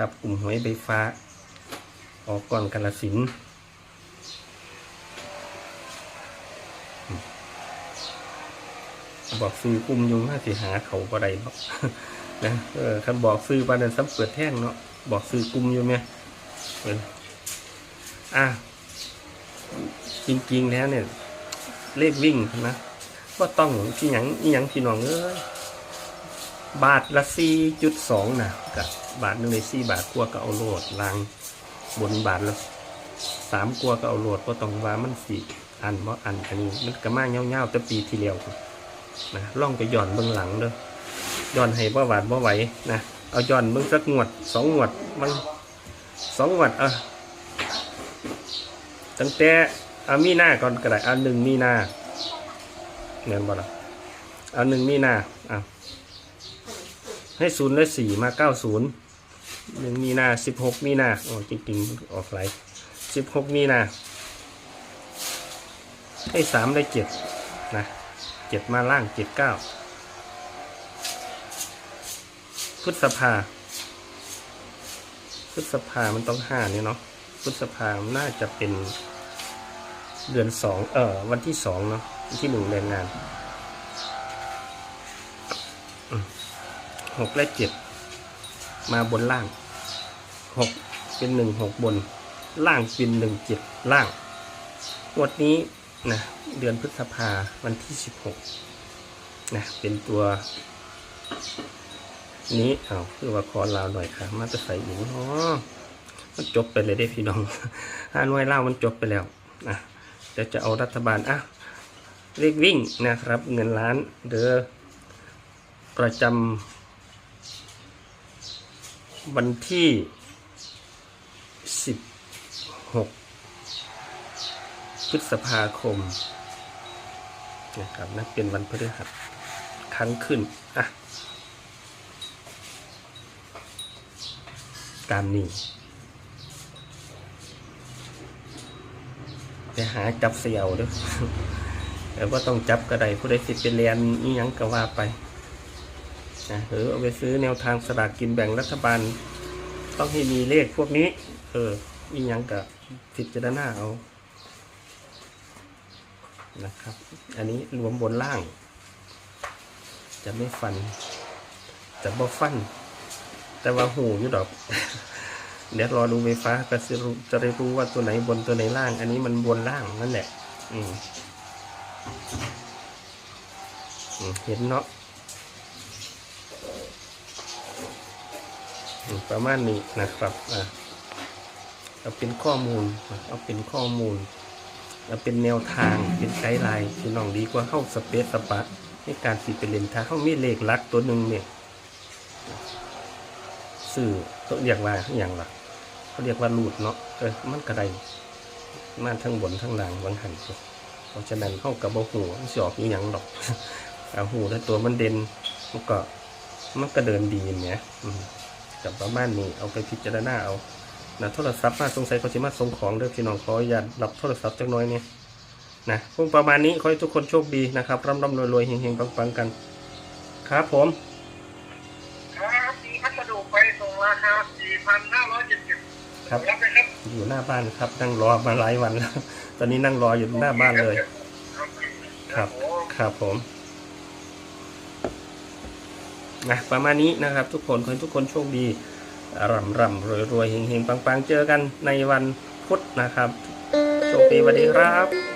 นะครับ กลุ่มหวยใบฟ้า ออกก่อนกาลสินบอกซื้อกลุ่มอยุงน่าสิหาเขาบ่ได้บอกนะเออคันบอกซื้อบ้านนั้นซ้ำเปิดแท่งเนาะบอกซื้อกลุ่มอยู่ไหมเอออะจริงๆแล้วเนี่ย เลขวิ่งนะก็ต้องที่หยังอีหยังพี่น้องเอ้ย บาทละสี่จุดสองนะกับบาทหนึ่งในสี่บาทกลัวก็เอาโหลดลางบนบาทละสามกลัวก็เอาโหลดก็ต้องว่ามันสี่อันเพราะอันอันนี้มันกระมาเงาๆแต่ปีที่แล้วนะล่องไปหย่อนเบื้องหลังเด้อย้อนให้บ่หวาดบ่ไหวนะเอาย้อนเบื้องสักงวดสองงวดบางสองงวดเอะตั้งแต่เอามีหน้าก่อนก็ได้เอาหนึ่งมีหน้าเงินบ่ละเอาหนึ่งมีหน้าอะ ให้ศูนย์และสี่มาเก้าศูนย์หนึ่งมีนาสิบหกมีน้าอ๋อจริงๆออกไหลสิบหกมีนา ให้สามได้เจ็ดนะเจ็ดมาล่างเจ็ดเก้าพฤษภาพฤษภามันต้องห้านี่เนาะพฤษภาน่าจะเป็นเดือนสองเออวันที่สองเนาะวันที่หนึ่งแรงงาน หกและเจ็ดมาบนล่างหกเป็นหนึ่งหกบน ล่างเป็นหนึ่งเจ็ดล่างงวดนี้นะเดือนพฤษภาวันที่สิบหกนะเป็นตัว นี้เอาคือว่าขอลาวหน่อยค่ะ มาจะใส่อีกอ๋อมันจบไปเลยได้พี่น้องห้าหน่วยเล่ามันจบไปแล้วนะเดี๋ยวจะเอารัฐบาลอะเลขวิ่งนะครับ เงินล้านเดือประจำ วันที่สิบหกพฤษภาคมนะครับนะเป็นวันพฤหัสครั้งขึ้น อะ ตามนี้ไปหาจับเสี่ยวเด้วยแต่ว่าต้องจับกระไดผู้ใดสิเป็นเรียนนี่ยังก็ว่าไป นะหรือเอาไปซื้อแนวทางสลากกินแบ่งรัฐบาล ต้องให้มีเลขพวกนี้ เออนี่ยังกับพิจารณาเอานะครับ อันนี้รวมบนล่าง จะไม่ฟัน จะบ่ฟัน แต่ว่าหูอยู่ดอก เดี๋ยวรอดูไฟฟ้าก็จะรู้จะได้รู้ว่าตัวไหนบนตัวไหนล่าง อันนี้มันบนล่างนั่นแหละ อืมเห็นเนาะ ประมาณนี้นะครับอะเอาเป็นข้อมูลเอาเป็นข้อมูลเอาเป็นแนวทางเป็นไกด์ไลน์พี่น้องดีกว่าเข้าสเปซสปะในการสิเป็นเลนทางเข้ามีเลขลักตัวหนึ่งเนี่ยสื่อเขาเรียกว่าอย่างล่ะเขาเรียกว่ารูดเนาะเออมันกระไดมาทั้งบนทั้งล่างบางหันเพราะฉะนั้นเข้ากับบ่หูมันสิออกอยู่หยังดอกเอาหูถ้าตัวมันเด่นมันก็มันก็เดินดีเนี่ย กับประมาณนี้เอาไปพิจารณาเอานะโทรศัพท์มาสงสัยเขาจะมาส่งของเด้อพี่น้องขออนุญาตรับโทรศัพท์จักหน้อยเนี่ยนะคงประมาณนี้ขอให้ทุกคนโชคดีนะครับร่ำร่ำรวยรวยเฮงๆปังๆกัน ครับผมครับมีพัสดุไปส่งราคา4,570ครับรับไหมครับอยู่หน้าบ้านครับนั่งรอมาหลายวันแล้วตอนนี้นั่งรออยู่หน้าบ้านเลย ครับโอ้ครับผม นะประมาณนี้นะครับ ทุกคนขอให้ทุกคนโชคดีร่ำร่ำรวยรวยเฮงเฮงปังปังเจอกันในวันพุธนะครับโชคดีสวัสดีครับ